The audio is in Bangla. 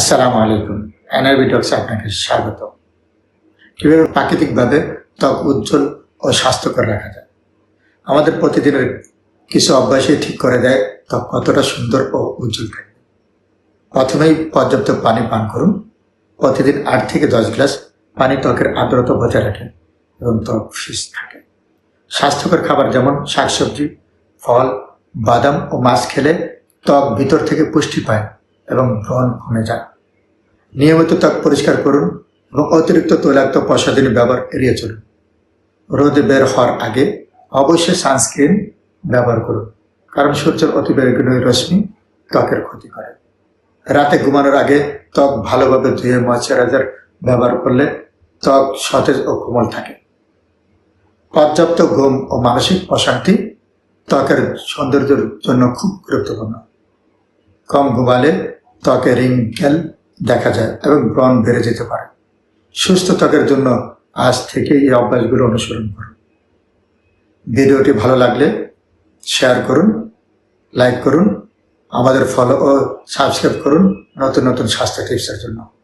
আসসালামু আলাইকুম। এনআরবি টক্সে আপনাকে স্বাগত। কীভাবে প্রাকৃতিকভাবে ত্বক উজ্জ্বল ও স্বাস্থ্যকর রাখা যায়? আমাদের প্রতিদিনের কিছু অভ্যাসই ঠিক করে দেয় ত্বক কতটা সুন্দর ও উজ্জ্বল থাকবে। প্রথমেই পর্যাপ্ত পানি পান করুন। প্রতিদিন আট থেকে দশ গ্লাস পানি ত্বকের আর্দ্রতা বজায় রাখে এবং ত্বক সুস্থ থাকে। স্বাস্থ্যকর খাবার যেমন শাকসবজি, ফল, বাদাম ও মাছ খেলে ত্বক ভিতর থেকে পুষ্টি পায় এবং ব্রণ কমে যায়। নিয়মিত ত্বক পরিষ্কার করুন এবং অতিরিক্ত তৈলাক্ত প্রসাধনী ব্যবহার এড়িয়ে চলুন। রোদে বের হওয়ার আগে অবশ্যই সানস্ক্রিন ব্যবহার করুন, কারণ সূর্যের অতিবেগুনি রশ্মি ত্বকের ক্ষতি করে। রাতে ঘুমানোর আগে ত্বক ভালোভাবে ধুয়ে ময়শ্চারাইজার ব্যবহার করলে ত্বক সতেজ ও কোমল থাকে। পর্যাপ্ত ঘুম ও মানসিক অশান্তি ত্বকের সৌন্দর্যের জন্য খুব গুরুত্বপূর্ণ। কম ঘুমালে ত্বকে রিঙ্কেল দেখা যায় এবং ব্রণ বেড়ে যেতে পারে। সুস্থ ত্বকের জন্য আজ থেকে এই অভ্যাসগুলো অনুসরণ করুন। ভিডিওটি ভালো লাগলে শেয়ার করুন, লাইক করুন, আমাদের ফলো ও সাবস্ক্রাইব করুন নতুন নতুন স্বাস্থ্য টিপসের জন্য।